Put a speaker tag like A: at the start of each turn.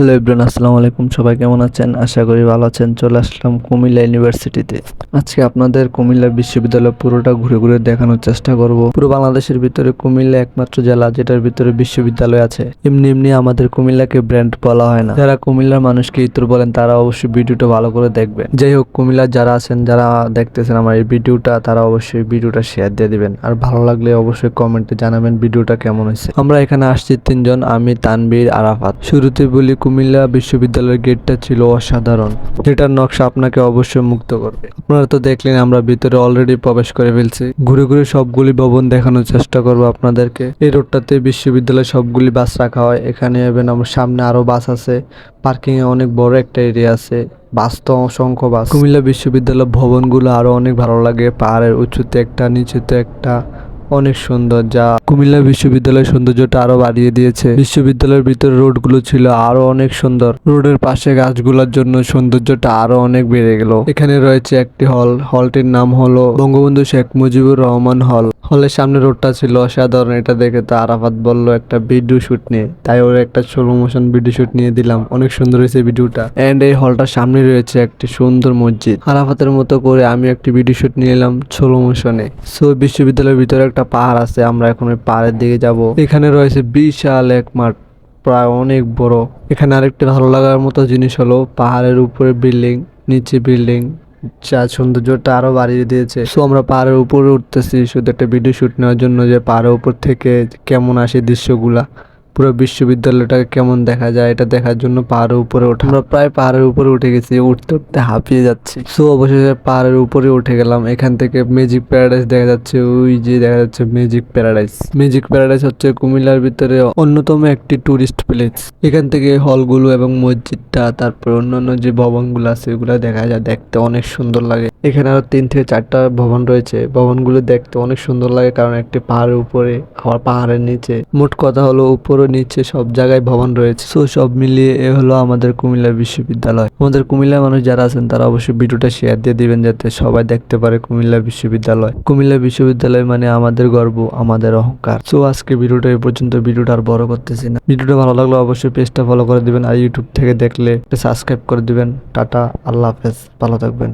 A: Hello Ibran আসসালামু আলাইকুম। সবাই কেমন আছেন? আশা করি ভালো আছেন। চলে আসলাম কুমিল্লা ইউনিভার্সিটিতে। আজকে আপনাদের কুমিল্লা বিশ্ববিদ্যালয় পুরোটা ঘুরে ঘুরে দেখানোর চেষ্টা করব। পুরো বাংলাদেশের ভিতরে কুমিল্লা একমাত্র জেলা যেটার ভিতরে বিশ্ববিদ্যালয় আছে। এমনি এমনি আমাদের কুমিল্লাকে ব্র্যান্ড বলা হয় না। যারা কুমিল্লার মানুষকে ইতর বলেন, তারা অবশ্যই ভিডিওটা ভালো করে দেখবেন। যাই হোক, কুমিল্লার যারা আছেন, যারা দেখতেছেন আমার এই ভিডিওটা, তারা অবশ্যই ভিডিওটা শেয়ার দিয়ে দিবেন। আর ভালো লাগলে অবশ্যই কমেন্টে জানাবেন ভিডিওটা কেমন হয়েছে। আমরা এখানে আসছি তিনজন, আমি তানবীর আরাফাত। শুরুতে বলি কুমিল্লা বিশ্ববিদ্যালয়ের গেটটা ছিল অসাধারণ। যেটার নকশা আপনাকে অবশ্যই মুক্ত করবে। আপনারা তো দেখলেন আমরা ভিতরে অলরেডি প্রবেশ করে ফেলছি। ঘুরে ঘুরে সবগুলি ভবন দেখানোর চেষ্টা করব আপনাদেরকে। এই রোডটাতে বিশ্ববিদ্যালয়ে সবগুলি বাস রাখা হয়। এখানে এবেন আমার সামনে আরও বাস আছে। পার্কিং এ অনেক বড় একটা এরিয়া আছে। বাস তো অসংখ্য বাস। কুমিল্লা বিশ্ববিদ্যালয় ভবনগুলো আরও অনেক ভালো লাগে। পাহাড়ের উঁচুতে একটা, নিচুতে একটা। অনেক সুন্দর, যা কুমিল্লা বিশ্ববিদ্যালয়ের সৌন্দর্যটা আরও বাড়িয়ে দিয়েছে। বিশ্ববিদ্যালয়ের ভিতরে রোডগুলো ছিল আরও অনেক সুন্দর। রোডের পাশে গাছগুলোর জন্য সৌন্দর্যটা আরও অনেক বেড়ে গেল। এখানে রয়েছে একটি হল। হলটির নাম হলো বঙ্গবন্ধু শেখ মুজিবুর রহমান হল। হলের সামনে রোডটা ছিল অসাধারণ। এটা দেখে তো আরাফাত বলল, একটা ভিডিও শুট নিয়ে তাই ওর একটা স্লো মোশন ভিডিও শুট নিয়ে দিলাম। অনেক সুন্দর হয়েছে ভিডিওটা। এন্ড এই হলটার সামনে রয়েছে একটি সুন্দর মসজিদ। আরাফাতের মতো করে আমি একটি ভিডিও শুট নিয়ে এলাম স্লো মোশনে সো বিশ্ববিদ্যালয়ের ভিতরে একটা পাহাড় আছে, আমরা এখন ওই পাহাড়ের দিকে যাব। এখানে রয়েছে বিশাল এক মাঠ, প্রায় অনেক বড়। এখানে আরেকটি ভালো লাগার মতো জিনিস হলো পাহাড়ের উপরে বিল্ডিং, নিচে বিল্ডিং। যা সৌন্দর্যটা আরও বাড়িয়ে দিয়েছে। সো আমরা পাহাড়ের উপরে উঠতেছি, শুধু একটা ভিডিও শুট নেওয়ার জন্য যে পাহাড়ের উপর থেকে কেমন আসে দৃশ্যগুলা। পুরো বিশ্ববিদ্যালয়টাকে কেমন দেখা যায়, এটা দেখার জন্য পাহাড়ের উপরে ওঠা। আমরা প্রায় পাহাড়ের উপরে উঠে গেছি, উঠতে উঠতে হাঁপিয়ে যাচ্ছি। সো অবশেষে পাহাড়ের উপরে উঠে গেলাম। এখান থেকে ম্যাজিক প্যারাডাইস দেখা যাচ্ছে, ওই যে দেখা যাচ্ছে ম্যাজিক প্যারাডাইস ম্যাজিক প্যারাডাইস হচ্ছে কুমিল্লার ভিতরে অন্যতম একটি টুরিস্ট প্লেস এখান থেকে হলগুলো এবং মসজিদটা, তারপর অন্যান্য যে ভবনগুলো আছে, ওগুলো দেখা যায় দেখতে অনেক সুন্দর লাগে। এখানে আরও তিন থেকে চারটা ভবন রয়েছে। ভবনগুলো দেখতে অনেক সুন্দর লাগে, কারণ একটি পাহাড়ের উপরে, আবার পাহাড়ের নিচে। মোট কথা হলো, উপরে নিচে সব জায়গায় ভবন রয়েছে। সো সব মিলিয়ে এ হলো আমাদের কুমিল্লা বিশ্ববিদ্যালয়। আমাদের কুমিল্লা মানুষ যারা আছেন, তারা অবশ্যই ভিডিওটা শেয়ার দিয়ে দিবেন যাতে সবাই দেখতে পারে কুমিল্লা বিশ্ববিদ্যালয়। কুমিল্লা বিশ্ববিদ্যালয় মানে আমাদের গর্ব, আমাদের অহংকার। সো আজকে ভিডিওটা এই পর্যন্ত, ভিডিওটা আর বড় করতেছি না। ভিডিওটা ভালো লাগলে অবশ্যই পেজটা ফলো করে দিবেন, আর ইউটিউব থেকে দেখলে সাবস্ক্রাইব করে দিবেন। টাটা, আল্লাহ হাফেজ, ভালো থাকবেন।